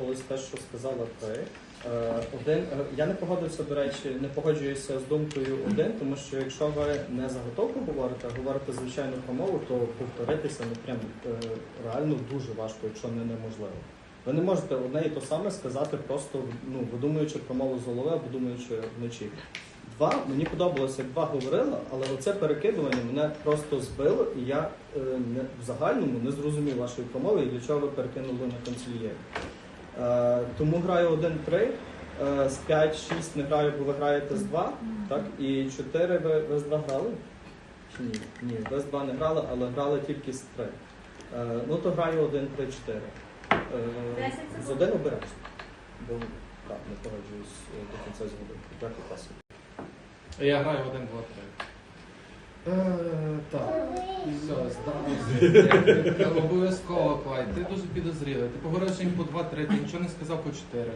сподобалось те, що сказала ти. Е, Один, е, я не погодився, до речі, не погоджуюся з думкою один, тому що якщо ви не заготовку говорите, а говорите звичайну промову, то повторитися ну прям е, реально дуже важко, якщо не неможливо. Ви не можете одне і то саме сказати просто ну, видумуючи промову з голови або думаючи вночі. Два, мені подобалося, як два говорила, але оце перекидування мене просто збило, і я е, не, в загальному не зрозумів вашої промови і для чого ви перекинули на консильєрі. Е, тому граю 1-3, е, з 5-6 не граю, бо ви граєте з 2, так? І 4 ви, ви з 2 грали? Чи ні? Ні, ви з 2 не грали, але грали тільки з 3. Е, ну то граю 1-3-4. Е, з 1 обережно. Бо так, не погоджуюсь до кінця згоди. Як у вас? Я граю 1, 2, 3. Е, так. Все, здав. Обов'язково, Клай. Ти дуже підозрілий. Ти поговорив що їм по 2, 3, нічого не сказав по 4.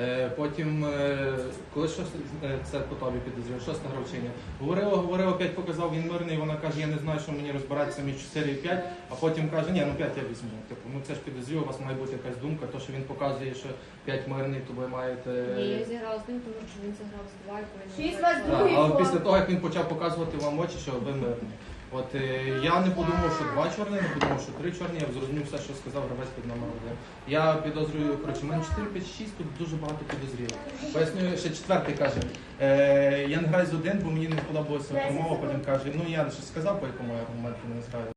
Е, потім, е, коли щось е, це по тобі підозріло, шоста гравчиня. Говорила, говорила, 5 показав, він мирний, вона каже, я не знаю, що мені розбиратися між 4 і 5, а потім каже, ні, ну 5 я візьму. Типу, ну це ж підозріло, у вас має бути якась думка, то що він показує, що 5 мирний, то ви маєте. Ні, я зіграла з ним, тому що він зіграв з два і повинен. Шість вас Так, другий але після того, як він почав показувати вам очі, що ви мирні. От е, я не подумав, що два чорні, не подумав, що три чорні, я зрозумів все, що сказав гравець під номер один. Я підозрюю, коротше, мене 4, 5, 6, тут дуже багато підозрілих. Пояснюю, ще четвертий каже, е, я не граю з один, бо мені не подобалася промова, потім каже, ну я щось сказав, по якому аргументу не зграю.